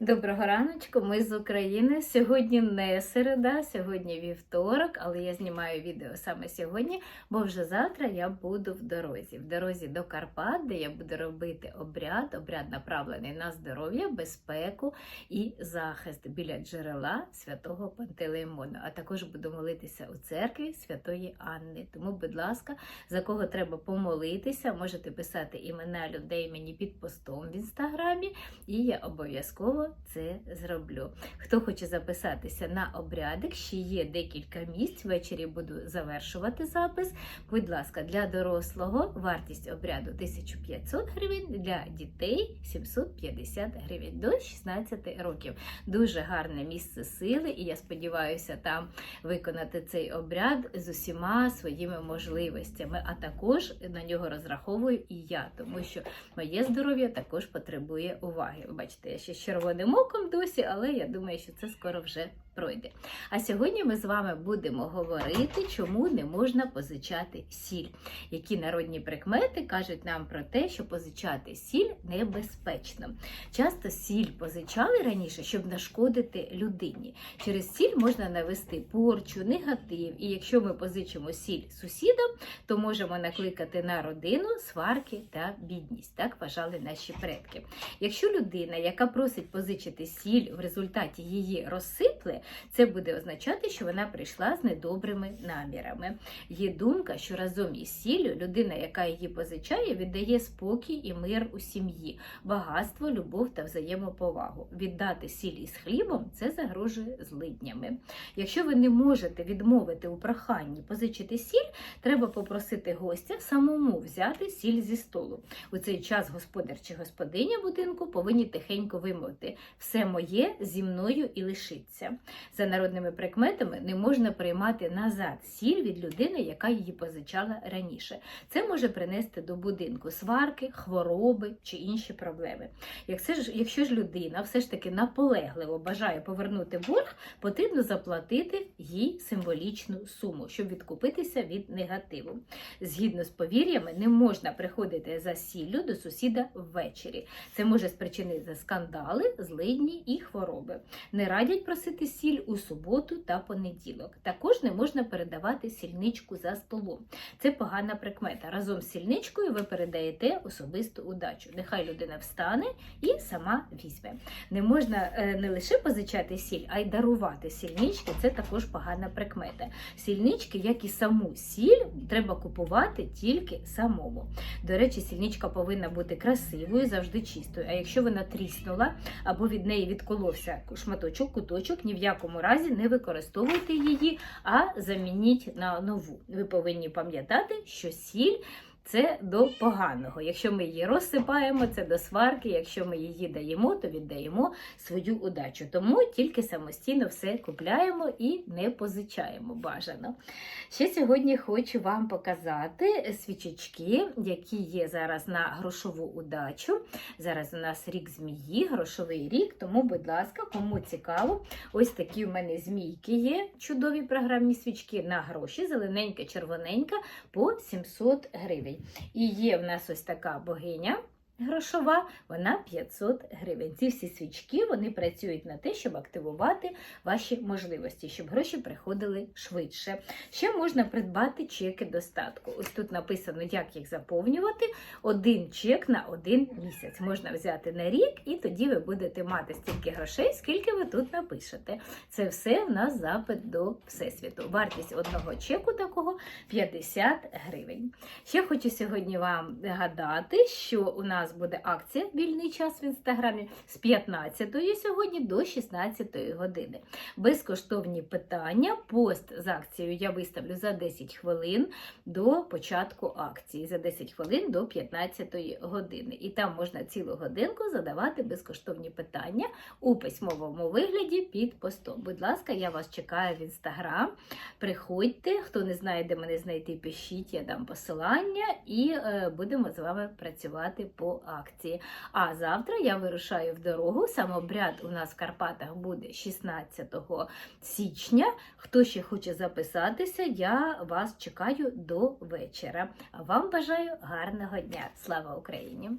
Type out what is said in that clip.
Доброго раночку, ми з України. Сьогодні не середа, сьогодні вівторок, але я знімаю відео саме сьогодні, бо вже завтра я буду в дорозі. В дорозі до Карпат, де я буду робити обряд, обряд направлений на здоров'я, безпеку і захист біля джерела святого Пантелеймона. А також буду молитися у церкві святої Анни. Тому, будь ласка, за кого треба помолитися, можете писати імена людей мені під постом в інстаграмі, і я обов'язково це зроблю. Хто хоче записатися на обрядик, ще є декілька місць. Ввечері буду завершувати запис. Будь ласка, для дорослого вартість обряду 1500 гривень, для дітей 750 гривень до 16 років. Дуже гарне місце сили, і я сподіваюся там виконати цей обряд з усіма своїми можливостями. А також на нього розраховую і я, тому що моє здоров'я також потребує уваги. Бачите, я ще з червоним моком досі, але я думаю, що це скоро вже пройде. А сьогодні ми з вами будемо говорити, чому не можна позичати сіль. Які народні прикмети кажуть нам про те, що позичати сіль небезпечно. Часто сіль позичали раніше, щоб нашкодити людині. Через сіль можна навести порчу, негатив. І якщо ми позичимо сіль сусідам, то можемо накликати на родину сварки та бідність. Так вважали наші предки. Якщо людина, яка просить позичити сіль, в результаті її розсипли, це буде означати, що вона прийшла з недобрими намірами. Є думка, що разом із сіллю людина, яка її позичає, віддає спокій і мир у сім'ї, багатство, любов та взаємоповагу. Віддати сіль із хлібом це загрожує злиднями. Якщо ви не можете відмовити у проханні позичити сіль, треба попросити гостя самому взяти сіль зі столу. У цей час господар чи господиня будинку повинні тихенько вимовити все моє зі мною і лишиться. За народними прикметами не можна приймати назад сіль від людини, яка її позичала раніше. Це може принести до будинку сварки, хвороби чи інші проблеми. Якщо ж, людина все ж таки наполегливо бажає повернути борг, потрібно заплатити їй символічну суму, щоб відкупитися від негативу. Згідно з повір'ями, не можна приходити за сіллю до сусіда ввечері. Це може спричинити скандали, злидні і хвороби. Не радять просити сіль у суботу та понеділок. Також не можна передавати сільничку за столом. Це погана прикмета. Разом з сільничкою ви передаєте особисту удачу. Нехай людина встане і сама візьме. Не можна е, не лише позичати сіль, а й дарувати сільнички. Це також погана прикмета. Сільнички, як і саму сіль, треба купувати тільки самому. До речі, сільничка повинна бути красивою, завжди чистою. А якщо вона тріснула або від неї відколовся шматочок, куточок, ні в якому разі не використовуйте її, а замініть на нову. Ви повинні пам'ятати, що сіль. Це до поганого. Якщо ми її розсипаємо, це до сварки. Якщо ми її даємо, то віддаємо свою удачу. Тому тільки самостійно все купляємо і не позичаємо бажано. Ще сьогодні хочу вам показати свічечки, які є зараз на грошову удачу. Зараз у нас рік змії, грошовий рік. Тому, будь ласка, кому цікаво, ось такі в мене змійки є. Чудові програмні свічки на гроші, зелененька, червоненька по 700 гривень. І є в нас ось така богиня. Грошова, вона 500 гривень. Ці всі свічки вони працюють на те, щоб активувати ваші можливості, щоб гроші приходили швидше. Ще можна придбати чеки достатку. Ось тут написано, як їх заповнювати. Один чек на один місяць. Можна взяти на рік, і тоді ви будете мати стільки грошей, скільки ви тут напишете. Це все в нас запит до Всесвіту. Вартість одного чеку такого 50 гривень. Ще хочу сьогодні вам нагадати, що у нас буде акція Вільний час в інстаграмі з 15 сьогодні до 16 години. Безкоштовні питання. Пост з акцією я виставлю за 10 хвилин до початку акції, за 10 хвилин до 15 години. І там можна цілу годинку задавати безкоштовні питання у письмовому вигляді під постом. Будь ласка, я вас чекаю в інстаграм. Приходьте, хто не знає, де мене знайти, пишіть, я дам посилання і е, будемо з вами працювати по акції. А завтра я вирушаю в дорогу. Самобряд у нас в Карпатах буде 16 січня. Хто ще хоче записатися, я вас чекаю до вечора. Вам бажаю гарного дня. Слава Україні!